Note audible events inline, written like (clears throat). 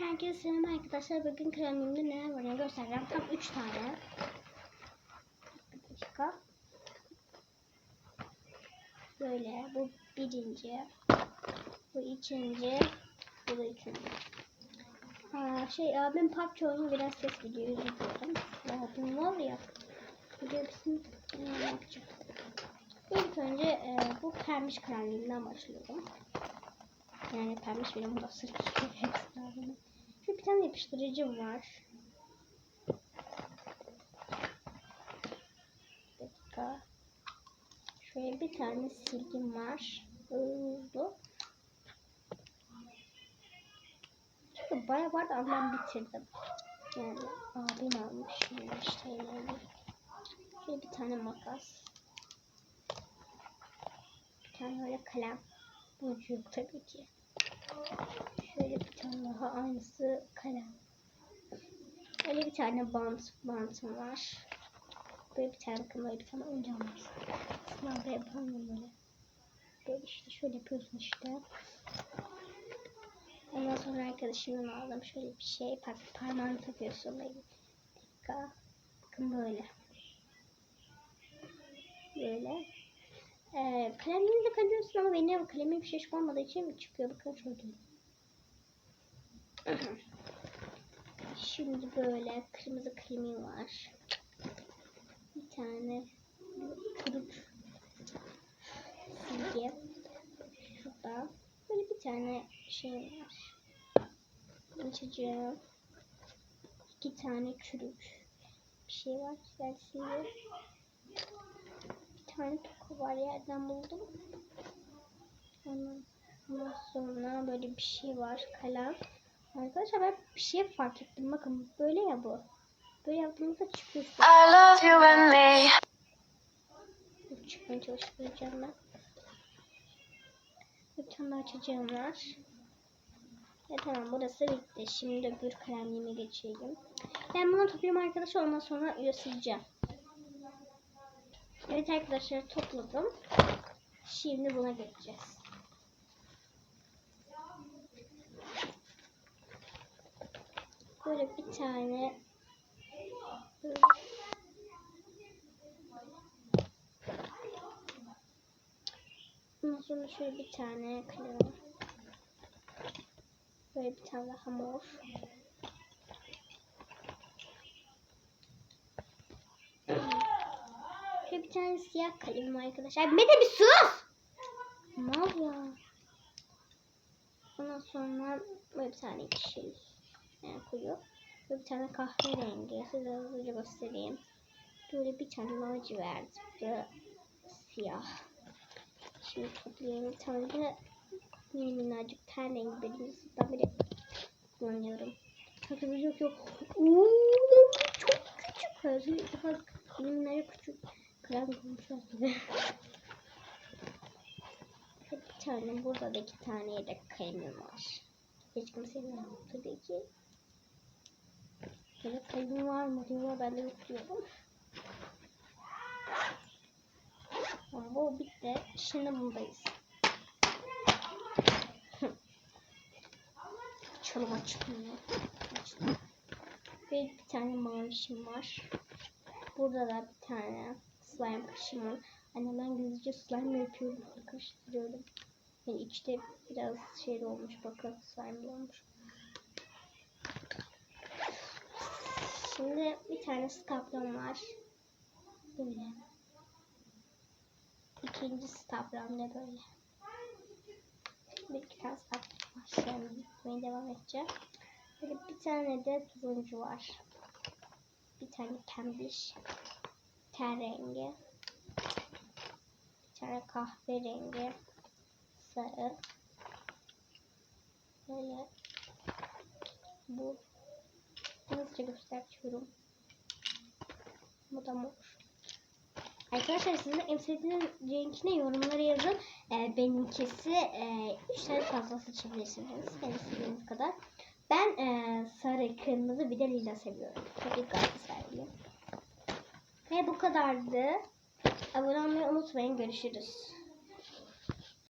Herkese selam arkadaşlar. Bugün kremimde neler var göstereceğim. Tam 3 tane. Böyle. Bu birinci. Bu ikinci. Bu da üçüncü. Ha, şey abim PUBG oyunu biraz ses gidiyor. Özür dilerim. Abim var ya. Ne yapacağım. İlk önce e, bu pembiş kremimden başlıyorum. Yani pembiş benim bu da sırf ekstra. Şu bir tane yapıştırıcım var. Bir dakika. Şöyle bir tane silgim var. Oldu. Çünkü bayağı vardı ben bitirdim. Yani abim almış. İşte yani. Şöyle bir tane makas. Bir tane öyle kalem. Bu ucu yok tabii ki. Şöyle bir tane daha aynısı kalem. Öyle bir tane bant, bantım var. Böyle bir tane böyle bir tane oyuncağım var. Sınavda yapamıyorum böyle. Böyle işte şöyle yapıyorsun işte. Ondan sonra arkadaşımdan aldım şöyle bir şey. Parmağını takıyorsun böyle. Dakika. Bakın böyle. Böyle. Kalemini de kalıyorsun ama benim kalemim şişik olmadığı için çıkıyor. Bakın şöyle. (clears throat) Şimdi böyle kırmızı kalemim var. Bir tane kırık silgi. Şurada. Böyle bir tane şey var. İçeceğim. İki tane çürük bir şey var. Güzel silgi. Tane toka var yerden buldum. Ondan sonra böyle bir şey var. Kalem. Arkadaşlar ben bir şey fark ettim. Bakın böyle ya bu. Böyle yaptığımızda çıkıyor. I love you and me. Çıkmaya çalıştıracağım ben. Bir tane açacağım var. E tamam burası bitti. Şimdi öbür kalemliğime geçelim. Ben bunu topluyorum arkadaşlar. Ondan sonra göstereceğim. Evet arkadaşlar topladım. Şimdi buna geçeceğiz. Böyle bir tane Ondan sonra şöyle bir tane kalem. Böyle bir tane daha mor. Şöyle bir tane siyah kalemim arkadaşlar. Mete bir sus! Mal ya. Ondan sonra böyle bir tane yeşil. Yani koyu. Böyle bir tane kahverengi. Size hızlıca göstereyim. Böyle bir tane lacivert. Ve siyah. Şimdi toplayayım. Bir tane de mini minnacık ten rengi birinci sınıftan beri kullanıyorum. Takımı yok yok. Ooo çok küçük. Daha mini minnacık gibi. bir tane burada da iki tane yedek kalemim var. Hiç kimsenin yok tabii ki. Yedek kalemim var mı diyorlar ben de yok diyorum. Tamam, bu bitti. Şimdi bundayız. Açalım (laughs) açmıyor. Ve bir tane mavişim var. Burada da bir tane slime kaşım var. Anne ben gizlice slime yapıyorum. Karıştırıyorum. Yani içte biraz şey olmuş. Bakın slime olmuş. Şimdi bir tane skaplon var. Böyle. İkinci stapramda böyle. Bir iki tane stapram var. Şimdi gitmeye devam edeceğim. Böyle bir tane de turuncu var. Bir tane pembiş. Ten rengi. Bir tane kahverengi. Sarı. Böyle. Bu. Hızlıca gösteriyorum. Bu da mor. Arkadaşlar sizin en sevdiğiniz renkine yorumlara yazın. Ee, benimkisi e, 3 tane fazla seçebilirsiniz. En istediğiniz kadar. Ben e, sarı, kırmızı bir de lila seviyorum. Tabii Galatasaraylıyım. Ve bu kadardı. Abone olmayı unutmayın. Görüşürüz.